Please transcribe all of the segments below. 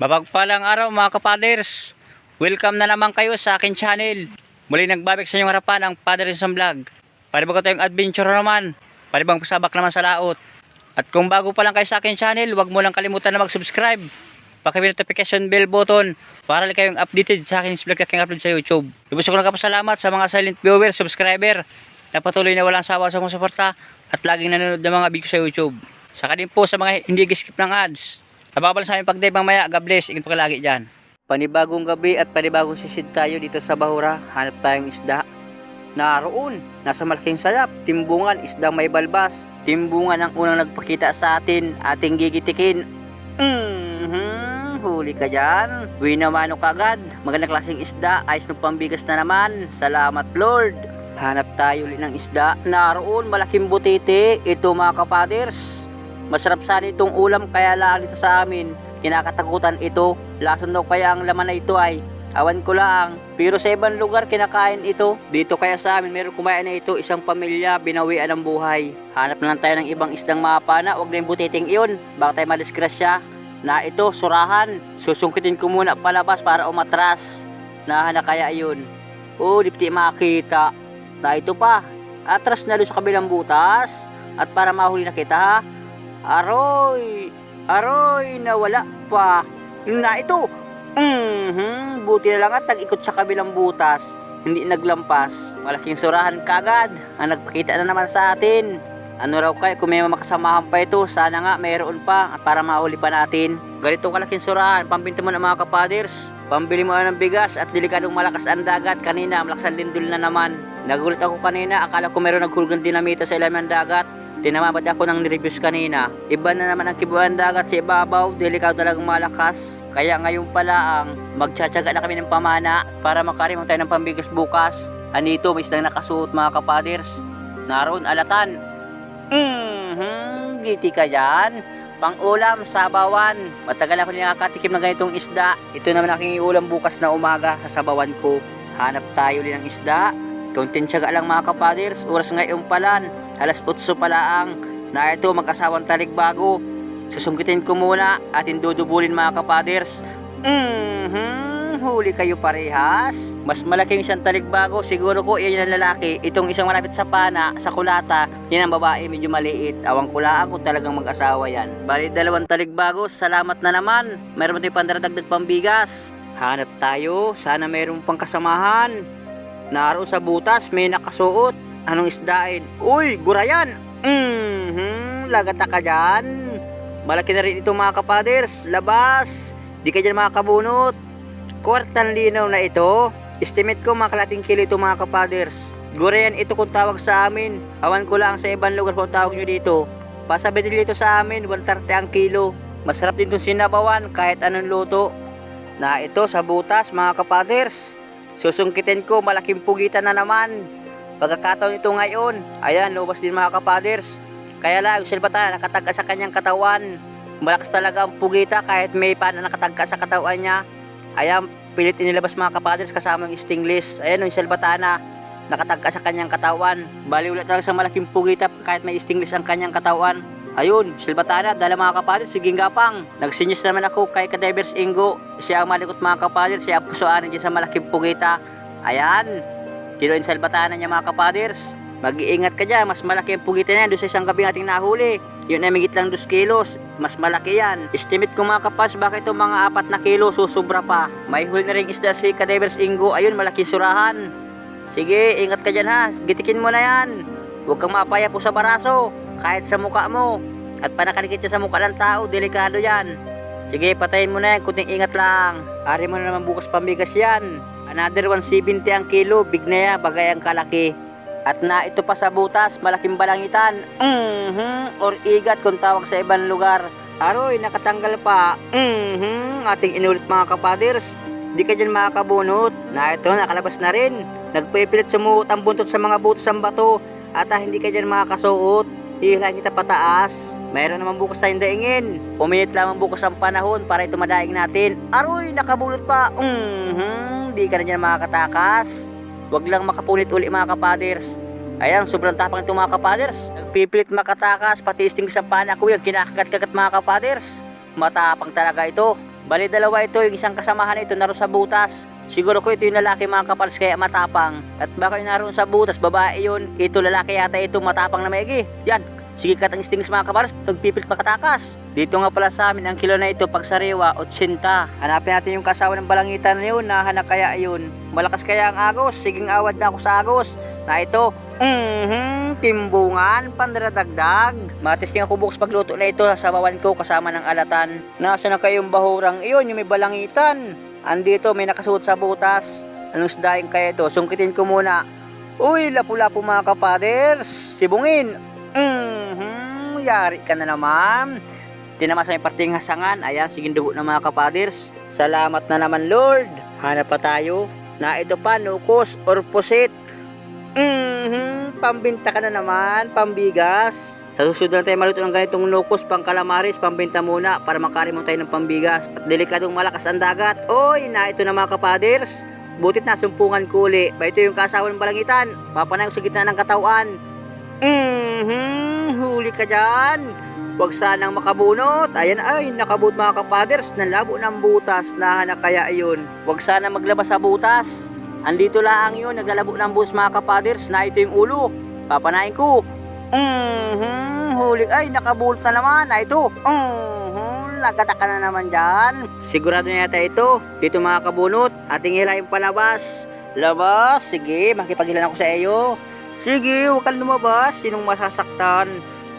Mapagpalang araw mga kapaders. Welcome na naman kayo sa akin channel. Muli nagbabalik sa inyong harapan ang Paderism Vlog. Para bago tayong adventure naman. Para bang pasabak naman sa laot. At kung bago pa lang kayo sa akin channel, huwag mo lang kalimutan na mag-subscribe. Paki notification bell button para lang kayong updated sa akin vlog na aking upload sa YouTube. Lubos ko nagkapasalamat sa mga silent viewer, subscriber na patuloy na walang sawa sa kong suporta at laging nanonood ng mga video sa YouTube. Saka din po sa mga hindi skip ng ads. Nababal sa aming pagdive mamaya. God bless. Ingin pa lagi dyan. Panibagong gabi at panibagong sisid tayo dito sa Bahura. Hanap tayong isda. Naroon, nasa malaking sayap, timbungan, isdang may balbas. Timbungan ang unang nagpakita sa atin, ating gigitikin. Mhm, huli ka dyan. Winamano ka agad. Magandang klaseng isda, ayos ng pambigas na naman. Salamat Lord. Hanap tayo ulit ng isda. Naroon, malaking butiti. Ito mga kapaders. Masarap sana itong ulam kaya lang dito sa amin. Kinakatakutan ito. Lason daw kaya ang laman na ito ay awan ko lang. Pero sa ibang lugar kinakain ito. Dito kaya sa amin meron kumain na ito isang pamilya binawian ng buhay. Hanap na lang tayo ng ibang isdang mapana. Huwag na yung butiting iyon. Baka tayo madisgrasya. Na ito, surahan. Susungkitin ko muna palabas para umatras. Nahana kaya yun. Oh, di pati makita. Na ito pa. Atras na doon sa kabilang butas. At para mahuli na kita ha. Aroy! Aroy! Nawala pa. Na ito! Mhm, buti na lang at nag-ikot sa kabilang butas. Hindi naglampas. Malaking surahan kagad. Ang nagpakita na naman sa atin. Ano raw kaya kung may makasamahan pa ito, sana nga mayroon pa para mahuli pa natin. Ganito kalaking surahan, pambinta mo ng mga kapaders. Pambili mo ng bigas at delikadong malakas ang dagat. Kanina, malakas ang lindol na naman. Nagulat ako kanina, akala ko meron naghulog ng dinamita sa ilalim ng dagat. Tinamabad ako ng reviews kanina. Iba na naman ang kibuan dagat sa ibabaw, delikado talagang malakas. Kaya ngayon pala ang magtsatsaga na kami ng pamana para makarimong tayo ng pambigas bukas. Anito, may islang nakasuot mga kapaders. Naroon alatan. Mhm, giti ka dyan. Pang-ulam, sabawan. Matagal ako nakakatikim ng ganitong isda. Ito naman aking ulam bukas na umaga sa sabawan ko. Hanap tayo ulit ng isda. Kaunting tiyaga lang mga kapaders. Oras ngayon palan. Alas 8 pala ang na ito mag-asawang taligbago. Susungkitin ko muna at indudubulin mga kapaders. Mhm, huli kayo parehas. Mas malaking isang taligbago. Siguro ko iyan yung lalaki. Itong isang malapit sa pana, sa kulata, yan ang babae medyo maliit. Awang kulaan kung talagang mag-asawa yan. Bali dalawang taligbago. Salamat na naman. Mayroon tayong pandaradagdag pambigas. Hanap tayo. Sana mayroon pang kasamahan. Naroon sa butas, may nakasuot. Anong isdain? Uy, gurayan! Mhm, lagata ka dyan. Malaki na rin ito mga kapaders. Labas. Di ka dyan makakabunot. Kwartang linaw na ito. Estimate ko mga kalating kilo ito mga kapaders. Gurayan ito kung tawag sa amin. Awan ko lang sa ibang lugar kung tawag nyo dito. Pasabitin dito sa amin, 130 ang kilo. Masarap din itong sinabawan kahit anong luto. Na ito sa butas mga kapaders. Susungkitin ko, malaking pugitan na naman. Pagkakataon ito ngayon, ayan, lubas din mga kapaders. Kaya lang, yung silbata nakatagka sa kanyang katawan. Malakas talaga ang pugita kahit may pa na nakatagka sa katawan niya. Ayan, pilit inilabas mga kapaders kasama yung stingless. Ayan, yung silbatana nakatagka sa kanyang katawan. Bali ulit talaga sa malaking pugita kahit may stingless ang kanyang katawan. Ayun, silbatana, dala mga kapaders, sige gapang. Nagsinyos naman ako kay Kadivers Ingo. Siya ang malikot mga kapaders, siya ang pusoanan dyan sa malaking pugita. Ayan, Kinuin sa albatanan niya mga kapaders. Mag-iingat ka dyan, mas malaki ang pugitan niya doon sa isang gabi ating nahuli. Yun ay migit lang 2 kilos, mas malaki yan. Estimate ko mga kapas, baka itong mga 4 na kilo susubra pa. May huli na rin isda si Kadivers Ingo, ayun malaki surahan. Sige, ingat ka dyan ha, gitikin mo na yan. Huwag kang mapaya po sa baraso, kahit sa muka mo. At panakalikit sa muka ng tao, delikado yan. Sige, patayin mo na yan, kunting ingat lang. Ari mo na naman bukas pambigas yan. Another 170 ang kilo, big na yan, bagay ang kalaki. At na ito pa sa butas, malaking balangitan. Mhm, or igat kung tawag sa ibang lugar. Aroy, nakatanggal pa. Mhm, ating inulit mga kapaders. Di ka dyan makakabunot. Na ito, nakalabas na rin. Nagpipilit sumuot ang buntot sa mga butos ng bato. At ah, hindi ka dyan makakasuot. Hihilahin kita pataas. Mayroon naman bukas tayong daingin. Puminit lamang bukas ang panahon para ito madaing natin. Aroy, nakabunot pa. Di ka na dyan makakatakas. Huwag lang makapunit uli mga kapaders. Ayan, sobrang tapang itong mga kapaders. Nagpipilit makatakas, pati isting sa pana yung kinakagat-kagat mga kapaders. Matapang talaga ito. Bali dalawa ito, yung isang kasamahan ito naroon sa butas. Siguro ko ito yung lalaki mga kapals kaya matapang. At baka yung naroon sa butas, babae yun. Ito lalaki yata ito matapang na maigi. Yan, sige katang stings mga kapals, nagpipilit makatakas. Dito nga pala sa amin, ang kilo na ito pag sariwa, 80. Hanapin natin yung kasawa ng balangitan na yun, nahanak kaya yun. Malakas kaya ang agos, siging awad na ako sa agos. Na ito, mhm, timbungan, pandaradagdag. Matesting ako bukas pagluto na ito sa bawan ko kasama ng alatan. Nasa na kayong bahurang iyon, yung may balangitan. Andito, may nakasuot sa butas. Anong sdaing kaya ito? Sungkitin ko muna. Uy, lapu-lapu mga kapaders. Sibungin. Yari ka na naman. Tinamasa may parting hasangan. Ayan, sige dugo na mga kapaders. Salamat na naman Lord. Hanap pa tayo. Na ito pa, nukos or pusit. Mhm, pambinta ka na naman, pambigas. Sa susunod na tayo maluto ng ganitong nukos, pang kalamaris, pambinta muna para makarimon tayo ng pambigas. At delikadong malakas ang dagat. Oy, na ito na mga kapaders. Butit na sumpungan kuli. Ba ito yung kasawa ng balangitan. Papanay sa gitna ng katawan. Mhm, huli ka dyan. Huwag sanang makabunot. Ayan ay, nakabut mga kapaders. Nalabo ng butas. Nahanak kaya yun. Huwag sana maglabas sa butas. Andito lang yun, naglalabo ng butas mga kapaders. Na ito yung ulo. Papanain ko. Mhm, huli. Ay, nakabulot na naman. Na ito. Mhm, lagata ka na naman dyan. Sigurado na ito. Dito mga kabunot. Ating hilahin palabas. Labas. Sige, makipaghilan ako sa iyo. Sige, huwag kang lumabas. Sinong masasaktan?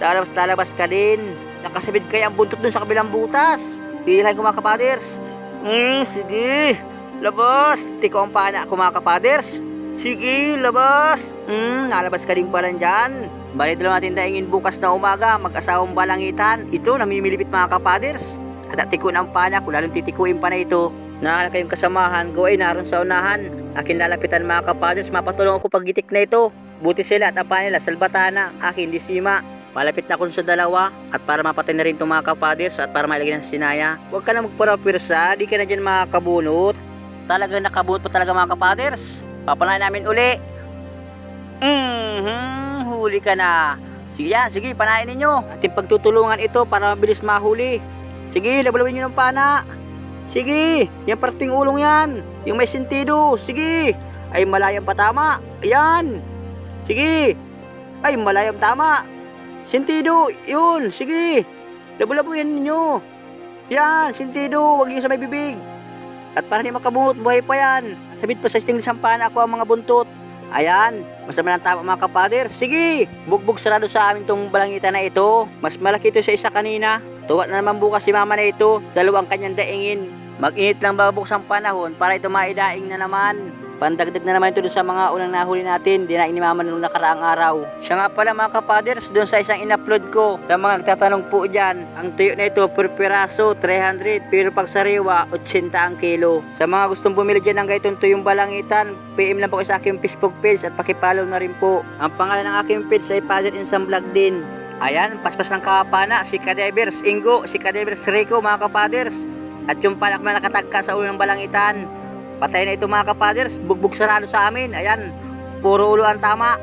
Lalabas, lalabas ka din. Nakasabit kaya ang buntot dun sa kabilang butas. Hilahin ko mga kapaders. Hmm, sige. Labas. Tiko ang pana ko mga kapaders. Sige, labas. Hmm, nalabas ka din pala dyan. Bali dalawa natin daingin bukas na umaga, mag-asawang balangitan. Ito, namimilipit mga kapaders. At atikon ang pana ko, lalong titikuin pa na ito. Nahala kayong kasamahan ay naroon sa unahan. Akin lalapitan mga kapaders, mapatulong ako paggitik na ito. Buti sila at pana nila, salbatana, akin di sima. Malapit na ako sa dalawa at para mapatay na rin itong mga kapaders at para mailagay ng sinaya. Huwag ka na magparapirsa, di ka na dyan makakabunot. Talagang nakabunot pa talaga mga kapaders. Papanayin namin uli. Mhm, huli ka na. Sige yan, sige, panayin ninyo. Ating pagtutulungan ito para mabilis mahuli. Sige, labalawin nyo ng pana. Sige, yung parting ulong yan. Yung may sentido. Sige. Ay, malayang patama. Ayan. Sige. Ay, malayang tama. Sentido. Yun. Sige. Labalabuin ninyo. Yan. Sentido. Huwag yung sa may bibig. At para hindi makabungot, buhay pa yan. Sabit pa sa sting sampana ako ang mga buntot. Ayan, masama ng tama mga kapader. Sige, bugbog sarado sa amin tong balangitan na ito. Mas malaki ito sa isa kanina. Tuwa na naman bukas si mama na ito. Dalawang kanyang daingin. Mag-init lang babuk ang panahon para ito maidaing na naman. Pandagdag na naman ito sa mga unang nahuli natin, dinaing ni Mama nung nakaraang araw. Siya nga pala mga kapaders, dun sa isang in-upload ko. Sa mga nagtatanong po dyan, ang tuyo na ito per piraso, 300, pero pag sariwa, 80 ang kilo. Sa mga gustong bumili dyan ng gaitong tuyong balangitan, PM lang po sa aking Facebook page at pakipollow na rin po. Ang pangalan ng aking page ay Father Insam Vlog din. Ayan, paspas ng kapana, si Kadevers Ingo, si Kadevers Rico mga kapaders. At yung palak na nakatagka sa ulo ng balangitan. Patay na ito mga kapaders, bugbog sarado sa amin. Ayan, puro ulo ang tama.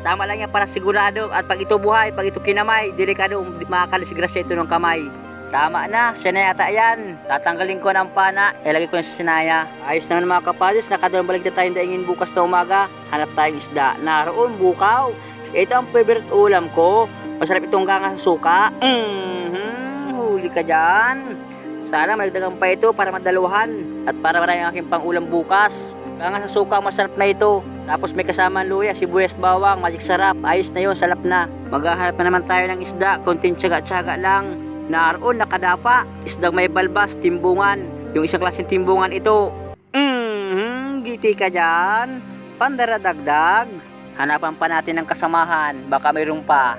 Tama lang yan para sigurado. At pag ito buhay, pag ito kinamay, delikado makakalisgrasya ito ng kamay. Tama na, siya na yata yan. Tatanggalin ko ng pana, ilagay ko na sa sinaya. Ayos naman mga kapaders, nakadalawang balik na tayong daingin bukas na umaga. Hanap tayong isda. Naroon, bukaw. Ito ang favorite ulam ko. Masarap itong ganga sa suka. Mhm, huli ka dyan. Sana magdagang pa ito para madaluhan at para marami ang aking pangulam bukas. Kaya sa suka masarap na ito. Tapos may kasama luya, sibuyas bawang, magic sarap. Ayos na yon, salap na. Maghahanap na naman tayo ng isda, konting tsaga-tsaga lang. Naroon, nakadapa, isdang may balbas, timbungan. Yung isang klaseng timbungan ito. Mhm, giti ka dyan. Pandaradagdag. Hanapan pa natin ng kasamahan, baka mayroon pa.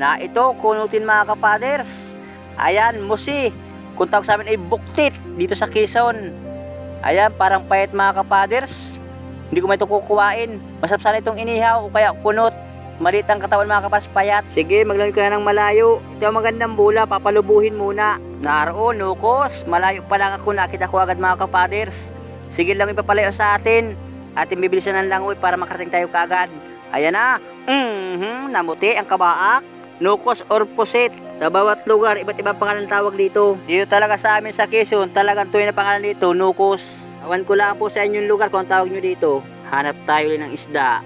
Na ito, kunutin mga kapaders. Ayan, musi. Kung tawag sa amin ay buktit dito sa Quezon. Ayan, parang payat mga kapaders. Hindi ko may ito kukuhain. Masarap sana itong inihaw o kaya kunot. Maliit ang katawan mga kapas payat. Sige, maglamig ka na ng malayo. Ito ang magandang bula, papalubuhin muna. Naroon, nukos. Malayo pa lang ako, nakita ko agad mga kapaders. Sige lang ipapalayo sa atin. Atin bibilisan ng langoy para makarating tayo kaagad. Ayan na. Mhm, namuti ang kabaak. nukos or pusit. Sa bawat lugar, iba't ibang pangalan tawag dito. Dito talaga sa amin sa Quezon, talagang tuwing na pangalan dito, nukos. Awan ko lang po sa inyong lugar kung tawag nyo dito. Hanap tayo ng isda.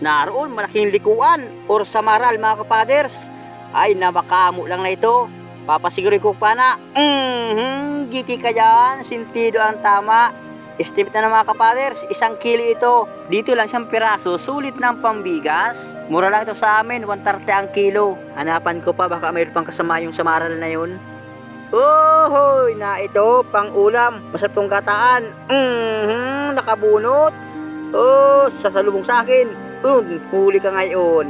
Naroon, malaking likuan or samaral mga kapaders. Ay, namakamo lang na ito. Papasigurin ko pa na, mm giti ka dyan, sintido ang tama. Estimate na ng mga kapaders, isang kilo ito. Dito lang siyang piraso, sulit ng pambigas. Mura lang ito sa amin, 130 ang kilo. Hanapan ko pa, baka mayroon pang kasama yung samaral na yun. Ohoy, na ito, pang ulam. Masarap tong gataan. Mhm, nakabunot. Oh, sasalubong sa akin. Um, huli ka ngayon.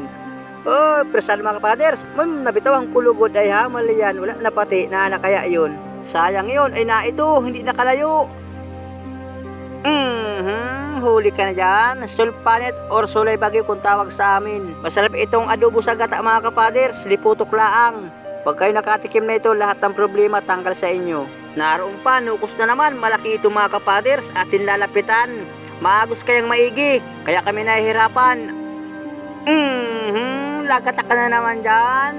Oh, presal mga kapaders. Ma'am, nabitaw ang kulugod ay ha, mali yan. Wala na pati na kaya yun. Sayang yun, ay na ito, hindi nakalayo. Mhm, huli ka na dyan. Sulpanet or sulay bagyo kung tawag sa amin. Masarap itong adobo sa gata mga kapaders, liputok laang. Pag kayo nakatikim na ito, lahat ng problema tanggal sa inyo. Naroon pa, nukos na naman, malaki ito mga kapaders, atin lalapitan. Maagos kayang maigi, kaya kami nahihirapan. Mhm, lagatak ka na naman dyan.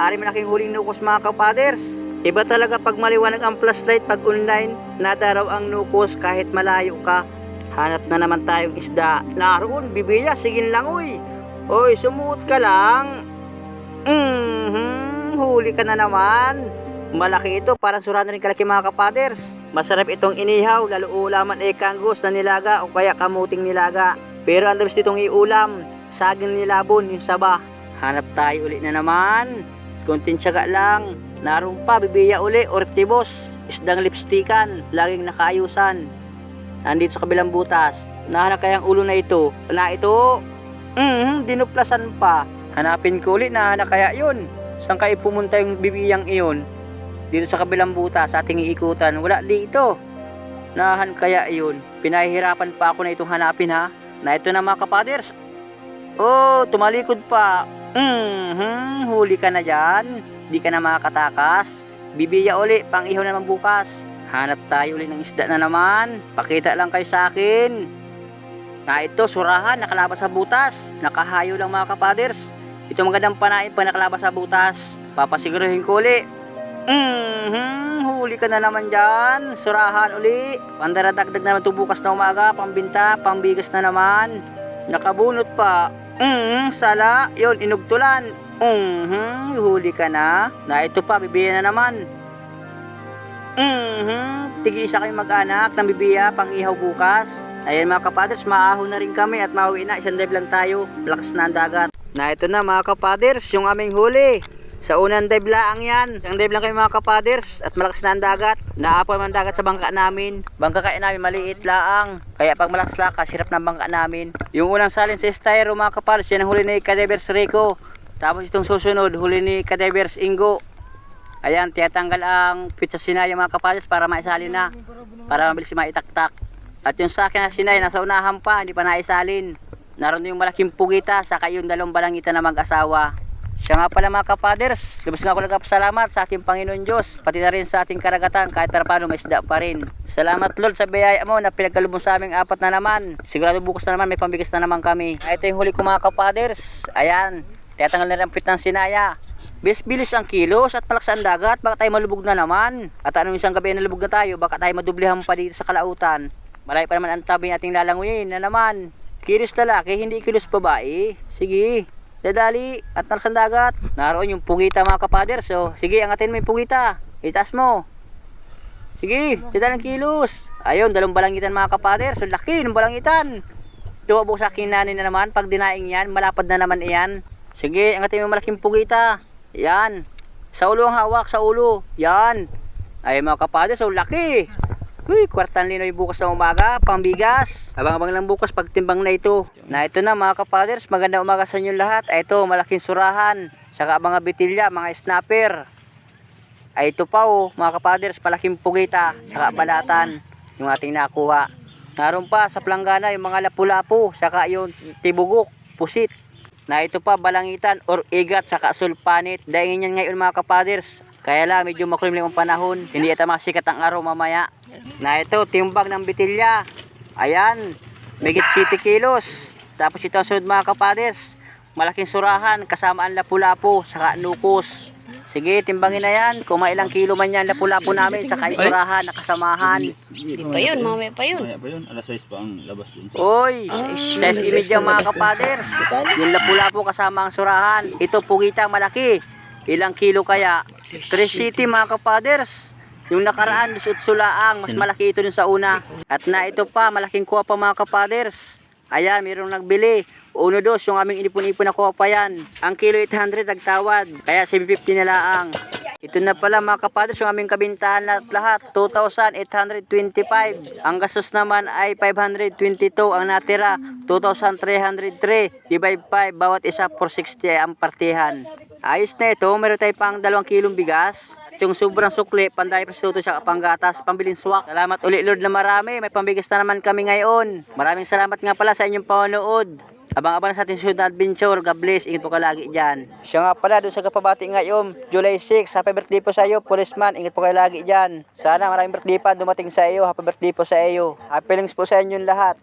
Ari malaking huling nukos mga kapaders. Iba talaga pag maliwanag ang flashlight pag online, nadaraw ang nukos kahit malayo ka. Hanap na naman tayong isda. Naroon, bibiya, sigin lang uy. Oy, sumuot ka lang. Mhm, huli ka na naman. Malaki ito, parang sura na rin kalaki mga kapaders. Masarap itong inihaw, lalo ulaman ay kanggos na nilaga o kaya kamuting nilaga. Pero ang dabis nitong iulam, saging nilabon, yung saba. Hanap tayo ulit na naman. Kunting tiyaga lang. Naroon pa, bibiya uli, ortibos, isdang lipstikan, laging nakaayusan. Nandito sa kabilang butas. Nahanap kayang ulo na ito. Na ito, mm, dinuplasan pa. Hanapin ko ulit na kaya yun. Saan kayo pumunta yung bibiyang iyon? Dito sa kabilang butas, ating iikutan. Wala dito. Nahan kaya yun. Pinahihirapan pa ako na itong hanapin ha. Na ito na mga kapaders. Oh, tumalikod pa. Mhm, huli ka na dyan. Di ka na makakatakas. Bibiya uli, pang na naman bukas. Hanap tayo uli ng isda na naman. Pakita lang kayo sa akin. Na ito, surahan, nakalabas sa butas. Nakahayo lang mga kapaders. Ito magandang panain pag nakalabas sa butas. Papasiguruhin ko uli. Mhm, huli ka na naman dyan. Surahan uli. Pandaradagdag na naman ito bukas na umaga. Pambinta, pambigas na naman. Nakabunot pa. Mhm, sala. Yun, inugtulan. Mhm, huli ka na. Na ito pa, bibiya na naman. Mhm, tigi isa kayong mag-anak ng bibiya pang ihaw bukas. Ayan mga kapaders, maahon na rin kami at mauwi na. Isang dive lang tayo. Lakas na ang dagat. Na ito na mga kapaders, yung aming huli. Sa unang dive lang yan. Isang dive lang kayo mga kapaders at malakas na ang dagat. Naapoy man dagat sa bangka namin. Bangka kain namin maliit laang. Kaya pag malakas lakas, sirap ng bangka namin. Yung unang salin sa styro mga kapaders, yan ang huli ni Kadevers Rico. Tapos itong susunod, huli ni Kadevers Ingo. Ayan, tiyatanggal ang pizza sinaya mga kapaders para maisalin na. Para mabilis maitaktak. At yung sa akin na sinay, nasa unahan pa, hindi pa naisalin. Naroon yung malaking pugita, saka yung dalawang balangita na mag-asawa. Siya nga pala mga kapaders, lubos nga ako nagpasalamat sa ating Panginoon Diyos, pati na rin sa ating karagatan, kahit na paano may isda pa rin. Salamat Lord sa biyaya mo na pinagkalubong sa aming apat na naman. Sigurado bukas na naman, may pambigas na naman kami. Ito yung huli ko mga kapaders. Ayan, Tinatanggal na rin ang ng sinaya. Bilis-bilis ang kilos at malakas ang dagat, baka tayo malubog na naman. At anong isang gabi na lubog na tayo, baka tayo madublihan pa dito sa kalautan. Malayo pa naman ang tabi ating lalanguyin na naman. Kilos lalaki, hindi kilos babae. Sige, dadali at malakas ang dagat. Naroon yung pugita mga kapader. So, sige, angatin mo yung pugita. Itaas mo. Sige, dadali ang kilos. Ayun, dalawang balangitan mga kapader. So, laki ng balangitan. Tuwa po sa akin nanin na naman. Pag dinaing yan, malapad na naman iyan. Sige, angatin mo malaking pugita. Yan. Sa ulo ang hawak, sa ulo. Yan. Ay mga kapatid, so laki. Uy, kwartan linoy bukas na umaga, pambigas. Abang-abang lang bukas pagtimbang na ito. Na ito na mga kapaders, maganda umaga sa inyo lahat. Ito, malaking surahan. Saka mga bitilya, mga snapper. Ay ito pa oh, mga kapaders, malaking pugita. Saka balatan, yung ating nakuha. Naroon pa sa planggana yung mga lapu-lapu, saka yung tibugok, pusit. Na ito pa balangitan or igat saka sulpanit. Dahil yan ngayon mga kapaders. Kaya lang medyo makulimlim ang panahon. Hindi ito masikat ang araw mamaya. Na ito timbang ng bitilya. Ayan. Megit 70 kilos. Tapos ito ang sunod mga kapaders. malaking surahan kasama ang lapu-lapu saka nukos. Sige, timbangin na yan. Kung may ilang kilo man yan lapu-lapu namin saka yung surahan na kasamahan. Hindi pa yun, mamaya pa yun. Mamaya pa yun, alas 6 pa ang labas dun sa... Oy, ses imidya mga kapaders. Yung lapu-lapu kasama ang surahan. Ito pugitang malaki. Ilang kilo kaya? 3 city mga kapaders. Yung nakaraan, lusot sulaang, mas malaki ito dun sa una. At na ito pa, malaking kuha pa mga kapaders. Ayan, mayroong nagbili. Uno dos, yung aming inipon-ipon na kuha pa yan. Ang kilo 800 nagtawad, kaya 750 na laang. Ito na pala mga kapaders, yung aming kabintahan lahat, lahat 2,825. Ang gastos naman ay 522. Ang natira, 2,303. Divide 5, bawat isa 460 ang partihan. Ayos na ito, meron tayo pang 2 kilong bigas. Yung sobrang sukli, panday prostituto siya panggatas, pambiling swak. Salamat ulit Lord na marami, may pambigas na naman kami ngayon. Maraming salamat nga pala sa inyong panonood. Abang-abang sa ating susunod na adventure. God bless. Ingat po ka lagi dyan. Siya nga pala, doon sa kapabati ngayon, July 6. Happy birthday po sa iyo, policeman. Ingat po kayo lagi dyan. Sana maraming birthday pa dumating sa iyo. Happy birthday po sa iyo. Happy feelings po sa inyong lahat.